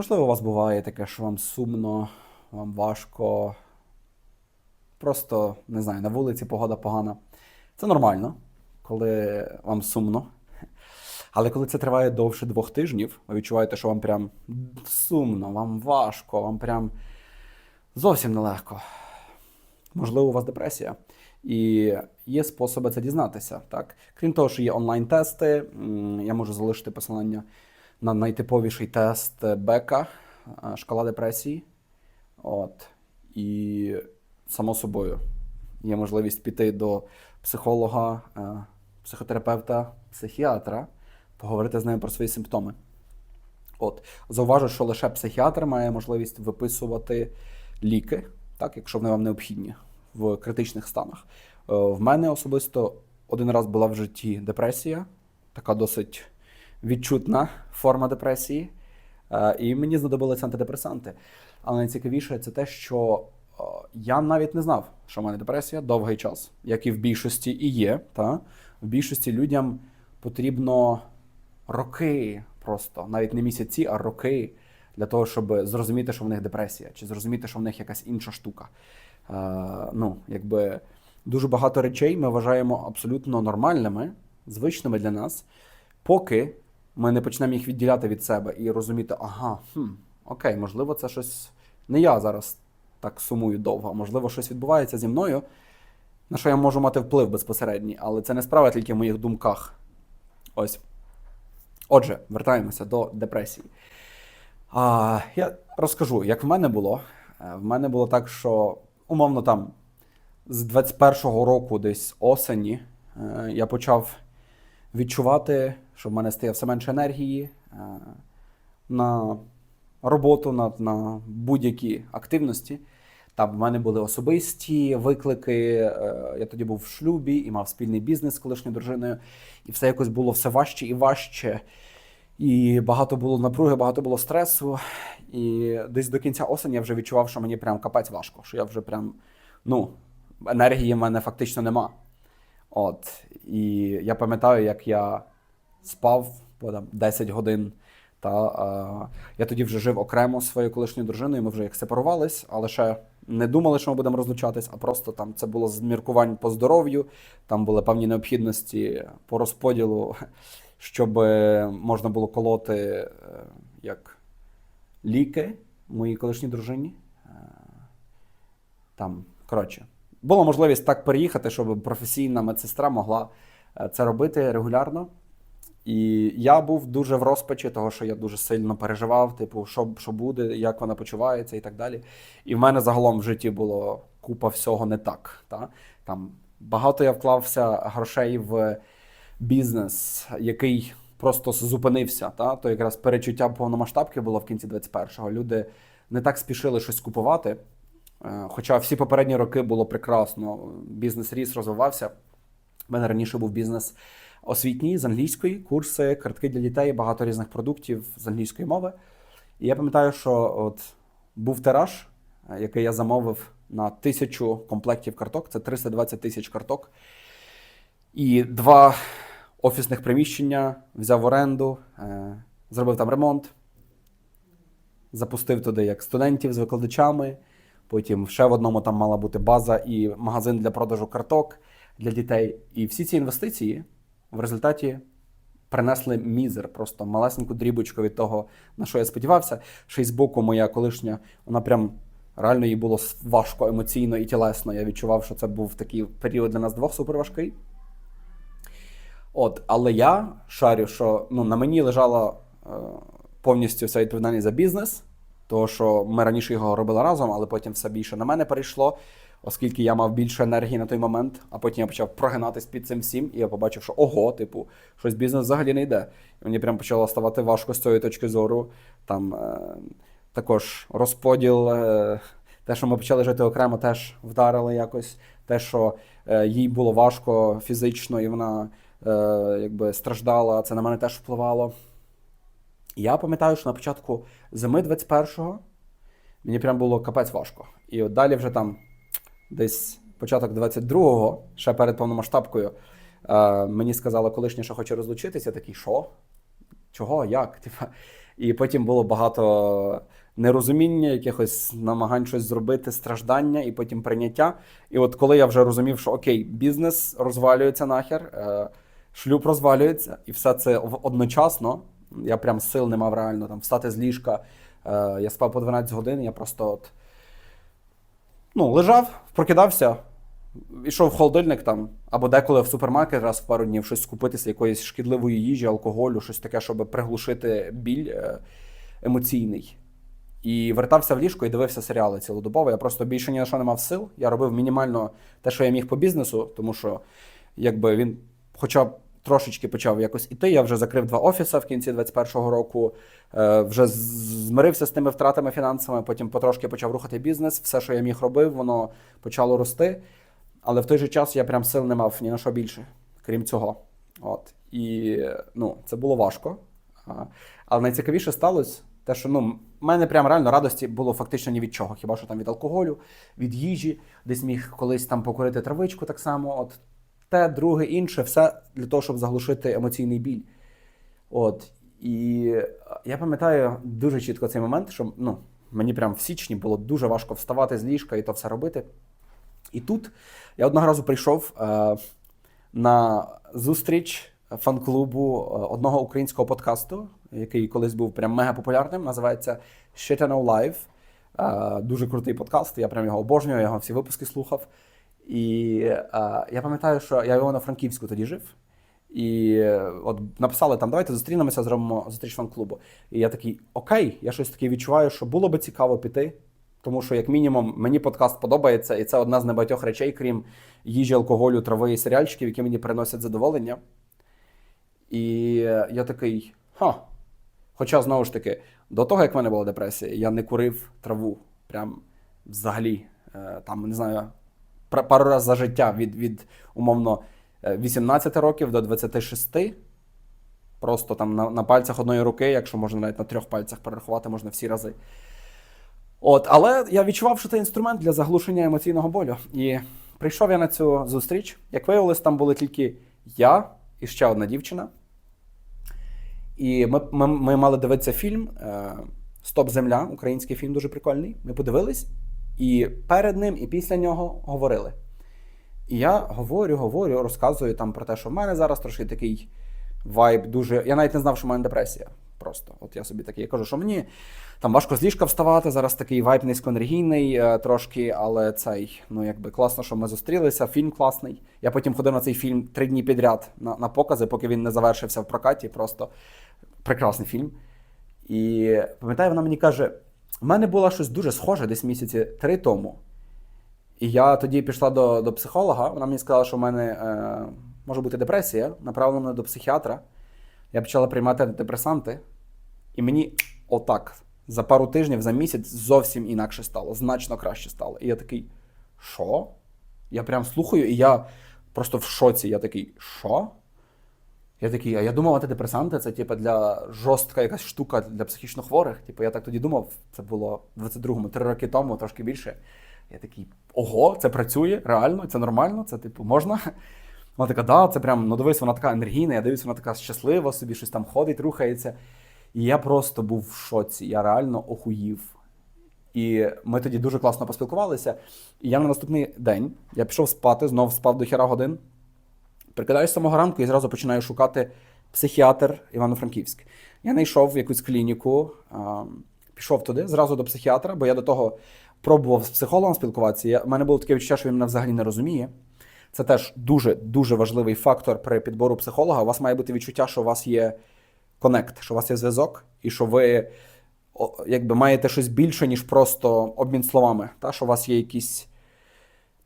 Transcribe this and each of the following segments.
Можливо, у вас буває таке, що вам сумно, вам важко. Просто не знаю, на вулиці погода погана. Це нормально, коли вам сумно. Але коли це триває довше двох тижнів, ви відчуваєте, що вам прям сумно, вам важко, вам прям зовсім нелегко. Можливо, у вас депресія. І є способи це дізнатися. Так? Крім того, що є онлайн-тести, я можу залишити посилання на найтиповіший тест Бека, е, шкала депресії. От. І само собою є можливість піти до психолога, е, психотерапевта, психіатра, поговорити з ними про свої симптоми. От. Зауважу, що лише психіатр має можливість виписувати ліки, так, якщо вони вам необхідні в критичних станах. Е, В мене особисто один раз була в житті депресія, така досить відчутна форма депресії, е, і мені знадобилися антидепресанти. Але найцікавіше це те, що е, я навіть не знав, що в мене депресія довгий час, як і в більшості і є. Та? В більшості людям потрібно роки просто, навіть не місяці, а роки для того, щоб зрозуміти, що в них депресія, чи зрозуміти, що в них якась інша штука. Е, ну, якби дуже багато речей ми вважаємо абсолютно нормальними, звичними для нас, поки ми не почнемо їх відділяти від себе і розуміти, ага, хм, окей, можливо, це щось не я зараз так сумую довго, можливо, щось відбувається зі мною, на що я можу мати вплив безпосередній, але це не справа тільки в моїх думках. Ось. Отже, вертаємося до депресії. А, я розкажу, як в мене було. Е, В мене було так, що умовно там з 21-го року, десь осені, е, я почав відчувати, що в мене стає все менше енергії е, на роботу, на, на будь-які активності. Там в мене були особисті виклики. е, Я тоді був в шлюбі і мав спільний бізнес з колишньою дружиною, і все якось було все важче і важче. І багато було напруги, багато було стресу. І десь до кінця осені я вже відчував, що мені прям капець важко, що я вже прям, ну, енергії в мене фактично нема. От. І я пам'ятаю, як я спав по там, 10 годин. Та, а, я тоді вже жив окремо зі своєю колишньою дружиною, ми вже як сепарувались, але ще не думали, що ми будемо розлучатись, а просто там це було з міркувань по здоров'ю, там були певні необхідності по розподілу, щоб е, можна було колоти е, як ліки моїй колишній дружині. Е, Там, коротше, була можливість так переїхати, щоб професійна медсестра могла е, це робити регулярно. І я був дуже в розпачі, того, що я дуже сильно переживав, типу, що, що буде, як вона почувається і так далі. І в мене загалом в житті було купа всього не так. Та? Там багато я вклався грошей в бізнес, який просто зупинився. Та? То якраз перечуття повномасштабки було в кінці 21-го. Люди не так спішили щось купувати. Е, Хоча всі попередні роки було прекрасно. Бізнес ріс, розвивався. У мене раніше був бізнес освітній з англійської, курси, картки для дітей, багато різних продуктів з англійської мови. І я пам'ятаю, що от був тираж, е, який я замовив на тисячу комплектів карток, це 320 тисяч карток. І два офісних приміщення взяв в оренду, е, зробив там ремонт, запустив туди як студентів з викладачами. Потім ще в одному там мала бути база і магазин для продажу карток для дітей. І всі ці інвестиції в результаті принесли мізер, просто малесеньку дрібочку від того, на що я сподівався. Ще й з боку моя колишня, вона прям реально їй було важко емоційно і тілесно. Я відчував, що це був такий період для нас двох суперважкий. От, але я шарю, що ну, на мені лежала е, повністю вся відповідальність за бізнес, тому що ми раніше його робили разом, але потім все більше на мене перейшло, оскільки я мав більше енергії на той момент, а потім я почав прогинатись під цим всім, і я побачив, що ого, типу, щось бізнес взагалі не йде. І мені прям почало ставати важко з цієї точки зору. Там е, також розподіл, е, те, що ми почали жити окремо, теж вдарило якось. Те, що е, їй було важко фізично, і вона е, якби страждала, це на мене теж впливало. Я пам'ятаю, що на початку зими 21-го мені прям було капець важко. І от далі вже там десь початок 22-го, ще перед повномасштабкою, е, мені сказала колишня, що хоче розлучитися. Такий, що? Чого? Як? Типа. І потім було багато нерозуміння, якихось намагань щось зробити, страждання, і потім прийняття. І от коли я вже розумів, що окей, бізнес розвалюється нахер, е, шлюб розвалюється, і все це одночасно. Я прям сил не мав реально там встати з ліжка. Е, я спав по 12 годин, я просто от ну, лежав, прокидався, йшов в холодильник там, або деколи в супермаркет раз в пару днів щось скупитися, якоїсь шкідливої їжі, алкоголю, щось таке, щоб приглушити біль е, емоційний. І вертався в ліжко і дивився серіали цілодобово. Я просто більше ні на що не мав сил. Я робив мінімально те, що я міг по бізнесу, тому що якби він хоча б трошечки почав якось іти. Я вже закрив два офіси в кінці 21-го року, е, вже змирився з тими втратами фінансовими, потім потрошки почав рухати бізнес. Все, що я міг робив, воно почало рости. Але в той же час я прям сил не мав ні на що більше, крім цього. От. І ну, це було важко. Але найцікавіше сталося те, що ну, в мене прям реально радості було фактично ні від чого. Хіба що там від алкоголю, від їжі, десь міг колись там покурити травичку так само. От те, друге, інше, все для того, щоб заглушити емоційний біль. От. І я пам'ятаю дуже чітко цей момент, що ну, мені прям в січні було дуже важко вставати з ліжка і то все робити. І тут я одного разу прийшов е, на зустріч фан-клубу е, одного українського подкасту, який колись був прям мега популярним. Називається Shit I Know Live. Е, дуже крутий подкаст. Я прям його обожнюю, я його всі випуски слухав. І е, я пам'ятаю, що я його на Франківську тоді жив. І е, от написали там, давайте зустрінемося, зробимо зустріч фан-клубу. І я такий, окей, я щось таке відчуваю, що було би цікаво піти. Тому що, як мінімум, мені подкаст подобається, і це одна з небагатьох речей, крім їжі, алкоголю, трави і серіальчиків, які мені приносять задоволення. І е, я такий, ха. Хоча, знову ж таки, до того, як в мене була депресія, я не курив траву. Прям взагалі, там, не знаю, пару разів за життя від, від умовно е, 18 років до 26. Просто там на, на пальцях одної руки, якщо можна навіть на трьох пальцях перерахувати, можна всі рази. От, але я відчував, що це інструмент для заглушення емоційного болю. І прийшов я на цю зустріч. Як виявилось, там були тільки я і ще одна дівчина. І ми, ми, ми мали дивитися фільм е, Стоп Земля, український фільм дуже прикольний. Ми подивились, і перед ним, і після нього говорили. І я говорю, говорю, розказую там про те, що в мене зараз трошки такий вайб дуже. Я навіть не знав, що в мене депресія. Просто. От я собі такий я кажу, що мені там важко з ліжка вставати, зараз такий вайб низькоенергійний е, трошки, але цей, ну якби класно, що ми зустрілися, фільм класний. Я потім ходив на цей фільм три дні підряд на, на покази, поки він не завершився в прокаті. Просто прекрасний фільм. І пам'ятаю, вона мені каже: в мене було щось дуже схоже десь місяці три тому. І я тоді пішла до, до психолога. Вона мені сказала, що в мене е, може бути депресія, направила мене до психіатра. Я почала приймати антидепресанти, і мені отак за пару тижнів, за місяць зовсім інакше стало, значно краще стало. І я такий, що? Я прям слухаю, і я просто в шоці. Я такий, що? Я такий, а я думав, антидепресанти це типу, для жорстка якась штука для психічно хворих. Типу, я так тоді думав, це було в 22-му, три роки тому, трошки більше. Я такий, ого, це працює, реально, це нормально, це типу можна. Вона така, да, це прям, ну дивись, вона така енергійна, я дивлюсь, вона така щаслива, собі щось там ходить, рухається. І я просто був в шоці, я реально охуїв. І ми тоді дуже класно поспілкувалися. І я на наступний день я пішов спати, знов спав до хіра годин. Прикидаюсь самого ранку і зразу починаю шукати психіатр Івано-Франківськ. Я знайшов якусь клініку, пішов туди, зразу до психіатра, бо я до того пробував з психологом спілкуватися. В мене було таке відчуття, що він мене взагалі не розуміє. Це теж дуже дуже важливий фактор при підбору психолога. У вас має бути відчуття, що у вас є конект, що у вас є зв'язок, і що ви якби маєте щось більше, ніж просто обмін словами. Та? Що у вас є якісь.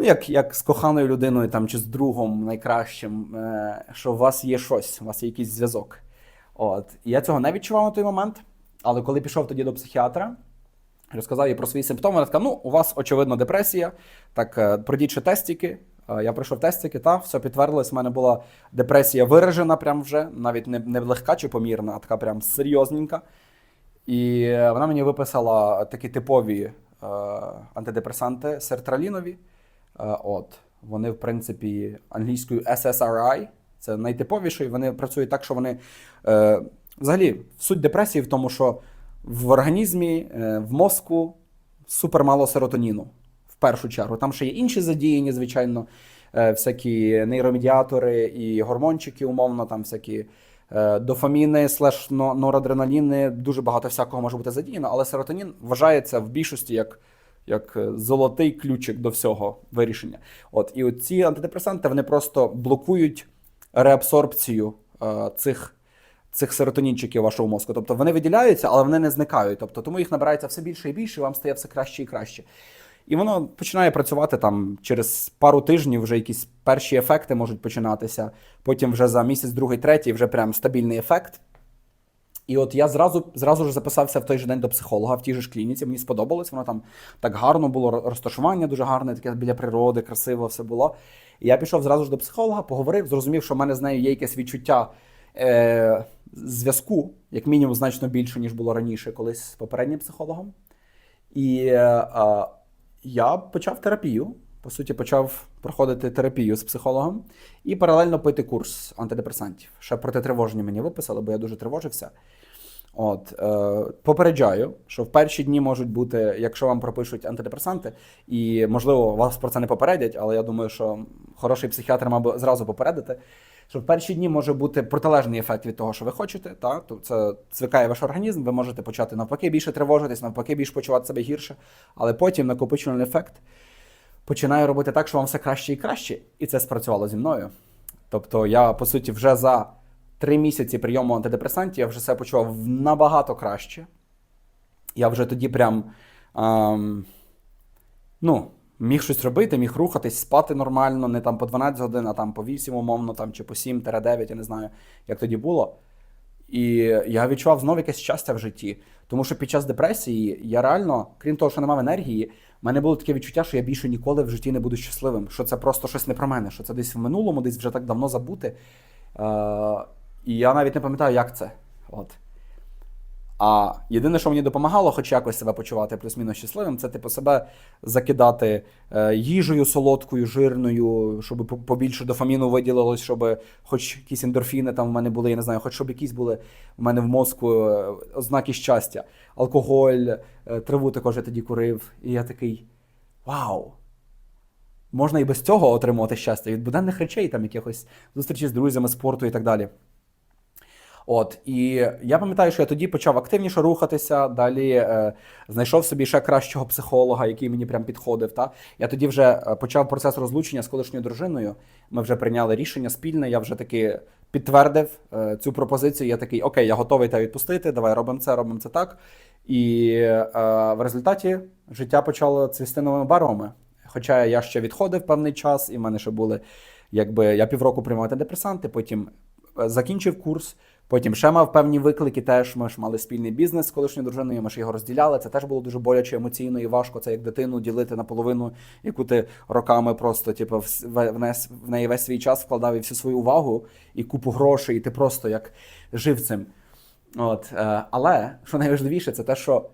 Ну, як, як з коханою людиною там, чи з другом найкращим, е, що у вас є щось, у вас є якийсь зв'язок. От. Я цього не відчував на той момент, але коли пішов тоді до психіатра, розказав їй про свої симптоми, вона така, ну, у вас, очевидно, депресія, так е, пройдіть ще тестики. Е, Я пройшов тестики, та все підтвердилось. У мене була депресія виражена, прям вже, навіть не, не легка чи помірна, а така прям серйозненька. І е, вона мені виписала такі типові е, антидепресанти сертралінові. Е, от. Вони, в принципі, англійською SSRI, це найтиповіший. Вони працюють так, що вони е, взагалі, суть депресії в тому, що в організмі, е, в мозку супер мало серотоніну. В першу чергу. Там ще є інші задіяні, звичайно, всякі нейромедіатори і гормончики, умовно, там всякі дофаміни, слеш норадреналіни, дуже багато всякого може бути задіяно, але серотонін вважається в більшості як, як е, золотий ключик до всього вирішення. От, і ці антидепресанти вони просто блокують реабсорбцію е, цих цих серотонінчиків вашого мозку. Тобто вони виділяються, але вони не зникають. Тобто, тому їх набирається все більше і більше, і вам стає все краще і краще. І воно починає працювати там через пару тижнів, вже якісь перші ефекти можуть починатися. Потім вже за місяць, другий, третій, вже прям стабільний ефект. І от я зразу зразу ж записався в той же день до психолога в тій же ж клініці. Мені сподобалось, воно там так гарно було, розташування дуже гарне, таке біля природи, красиво все було. І я пішов зразу ж до психолога, поговорив, зрозумів, що в мене з нею є якесь відчуття е, зв'язку, як мінімум, значно більше, ніж було раніше, колись з попереднім психологом. І е, е, я почав терапію. По суті, почав проходити терапію з психологом і паралельно пити курс антидепресантів. Ще протитривожні мені виписали, бо я дуже тривожився. От, е, попереджаю, що в перші дні можуть бути, якщо вам пропишуть антидепресанти, і можливо вас про це не попередять, але я думаю, що хороший психіатр мав би зразу попередити, що в перші дні може бути протилежний ефект від того, що ви хочете. Так? Тобто це звикає ваш організм, ви можете почати навпаки більше тривожитись, навпаки більше почувати себе гірше, але потім накопичувальний ефект починає робити так, що вам все краще і краще, і це спрацювало зі мною. Тобто, я, по суті, вже за три місяці прийому антидепресантів я вже себе почував набагато краще. Я вже тоді прям ем, ну, міг щось робити, міг рухатись, спати нормально, не там по 12 годин, а там по 8, умовно, там, чи по 7-9, я не знаю, як тоді було. І я відчував знову якесь щастя в житті. Тому що під час депресії я реально, крім того, що не мав енергії, в мене було таке відчуття, що я більше ніколи в житті не буду щасливим, що це просто щось не про мене, що це десь в минулому, десь вже так давно забути. Е, і я навіть не пам'ятаю, як це. От. А єдине, що мені допомагало, хоч якось себе почувати плюс-мінус щасливим, це типу себе закидати е, їжею солодкою, жирною, щоб побільше дофаміну виділилось, щоб хоч якісь ендорфіни там в мене були, я не знаю, хоч щоб якісь були в мене в мозку е, ознаки щастя. Алкоголь, е, траву також я тоді курив. І я такий вау! Можна і без цього отримувати щастя від буденних речей, там якихось зустрічі з друзями, спорту і так далі. От, і я пам'ятаю, що я тоді почав активніше рухатися. Далі е, знайшов собі ще кращого психолога, який мені прям підходив. Та я тоді вже е, почав процес розлучення з колишньою дружиною. Ми вже прийняли рішення спільне. Я вже таки підтвердив е, цю пропозицію. Я такий, окей, я готовий тебе відпустити. Давай робимо це, робимо це так. І е, в результаті життя почало цвісти новими барвами. Хоча я ще відходив певний час, і в мене ще були, якби я півроку приймав антидепресанти, потім е, закінчив курс. Потім ще мав певні виклики. Теж ми ж мали спільний бізнес з колишньою дружиною. Ми ж його розділяли. Це теж було дуже боляче емоційно і важко. Це як дитину ділити на половину, яку ти роками просто, типу, в, неї весь свій час вкладав і всю свою увагу і купу грошей, і ти просто як жив цим. От, е, але що найважливіше, це те, що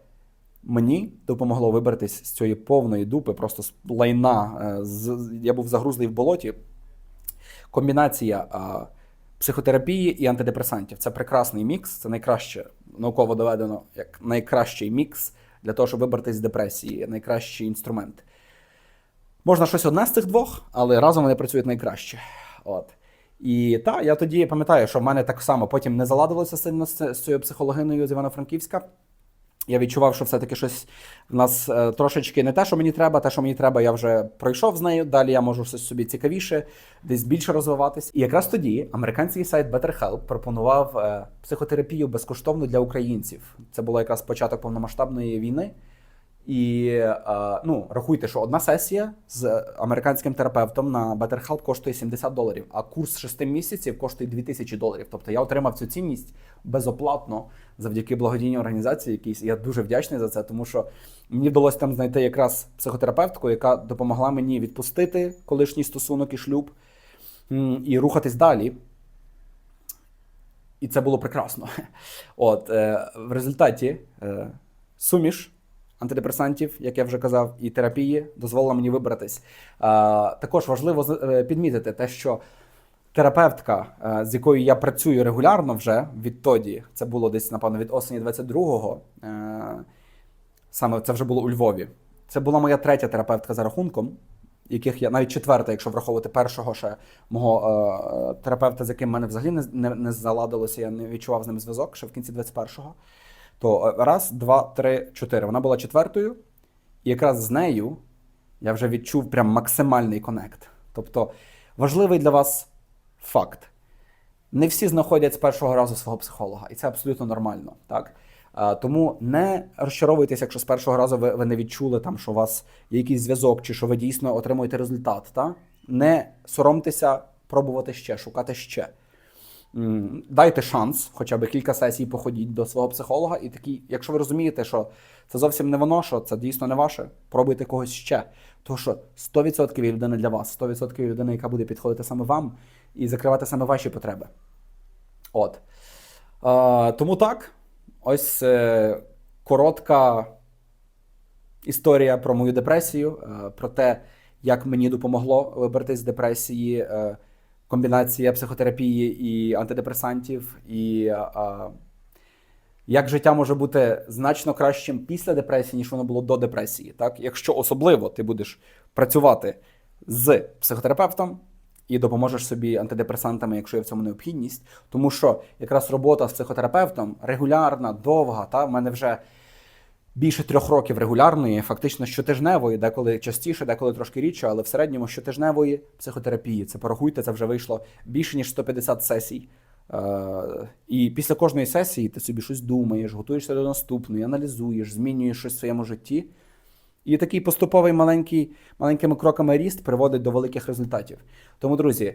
мені допомогло вибратись з цієї повної дупи, просто з лайна. Е, я був загрузлий в болоті. Комбінація а, психотерапії і антидепресантів це прекрасний мікс, це найкраще науково доведено як найкращий мікс для того, щоб вибратися з депресії, найкращий інструмент. Можна щось одне з цих двох, але разом вони працюють найкраще. От. І так, я тоді пам'ятаю, що в мене так само потім не заладилося з цією психологиною з Івано-Франківська. Я відчував, що все-таки щось в нас е, трошечки не те, що мені треба, те, що мені треба, я вже пройшов з нею. Далі я можу щось собі цікавіше, десь більше розвиватись. І якраз тоді американський сайт BetterHelp пропонував е, психотерапію безкоштовно для українців. Це було якраз початок повномасштабної війни. І е, ну, рахуйте, що одна сесія з американським терапевтом на BetterHelp коштує 70 доларів, а курс 6 місяців коштує 2000 доларів. Тобто я отримав цю цінність безоплатно завдяки благодійній організації. Якійсь я дуже вдячний за це, тому що мені вдалося там знайти якраз психотерапевтку, яка допомогла мені відпустити колишній стосунок і шлюб і рухатись далі. І це було прекрасно. От е, в результаті е, суміш антидепресантів, як я вже казав, і терапії дозволила мені вибратись. Також важливо е, підмітити те, що терапевтка, е, з якою я працюю регулярно вже відтоді, це було десь, напевно, від осені 22-го. е, Саме це вже було у Львові. Це була моя третя терапевтка за рахунком, яких я навіть четверта, якщо враховувати першого ще мого е, терапевта, з яким мене взагалі не, не, не заладилося, я не відчував з ним зв'язок ще в кінці 21-го. То е, раз, два, три, чотири. Вона була четвертою, і якраз з нею я вже відчув прям максимальний конект. Тобто важливий для вас факт. Не всі знаходять з першого разу свого психолога, і це абсолютно нормально. Так? Тому не розчаровуйтесь, якщо з першого разу ви, ви не відчули, там, що у вас є якийсь зв'язок, чи що ви дійсно отримуєте результат. Та? Не соромтеся пробувати ще, шукати ще. Дайте шанс, хоча б кілька сесій походіть до свого психолога, і такі, якщо ви розумієте, що це зовсім не воно, що це дійсно не ваше, пробуйте когось ще. Тому що 100% є людина для вас, 100% є людина, яка буде підходити саме вам і закривати саме ваші потреби. От. Е, тому так, ось е, коротка історія про мою депресію, е, про те, як мені допомогло вибратися з депресії, е, комбінація психотерапії і антидепресантів, і е, як життя може бути значно кращим після депресії, ніж воно було до депресії. Так? Якщо особливо ти будеш працювати з психотерапевтом і допоможеш собі антидепресантами, якщо є в цьому необхідність, тому що якраз робота з психотерапевтом регулярна, довга, та в мене вже більше трьох років регулярної, фактично щотижневої, деколи частіше, деколи трошки рідше, але в середньому щотижневої психотерапії. Це порахуйте, це вже вийшло більше ніж 150 сесій. Е, і після кожної сесії ти собі щось думаєш, готуєшся до наступної, аналізуєш, змінюєш щось в своєму житті. І такий поступовий маленький, маленькими кроками ріст приводить до великих результатів. Тому, друзі,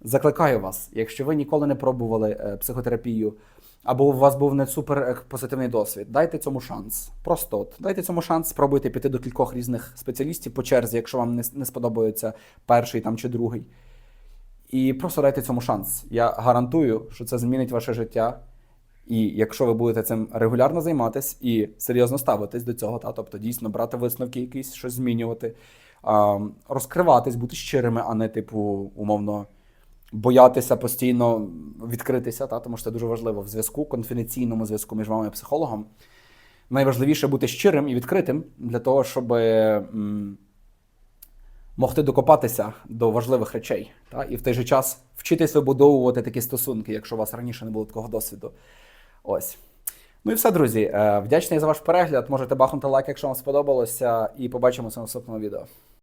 закликаю вас, якщо ви ніколи не пробували е, психотерапію, або у вас був не супер е, позитивний досвід, дайте цьому шанс. Просто от дайте цьому шанс, спробуйте піти до кількох різних спеціалістів по черзі, якщо вам не, не сподобається перший там чи другий. І просто дайте цьому шанс. Я гарантую, що це змінить ваше життя. І якщо ви будете цим регулярно займатися і серйозно ставитись до цього, та тобто дійсно брати висновки, якісь щось змінювати, розкриватись, бути щирими, а не типу умовно боятися постійно відкритися, та тому що це дуже важливо в зв'язку, конфіденційному зв'язку між вами і психологом. Найважливіше бути щирим і відкритим для того, щоб м, могти докопатися до важливих речей, та і в той же час вчитись вибудовувати такі стосунки, якщо у вас раніше не було такого досвіду. Ось. Ну і все, друзі. Е, Вдячний за ваш перегляд. Можете бахнути лайк, якщо вам сподобалося, і побачимося в наступному відео.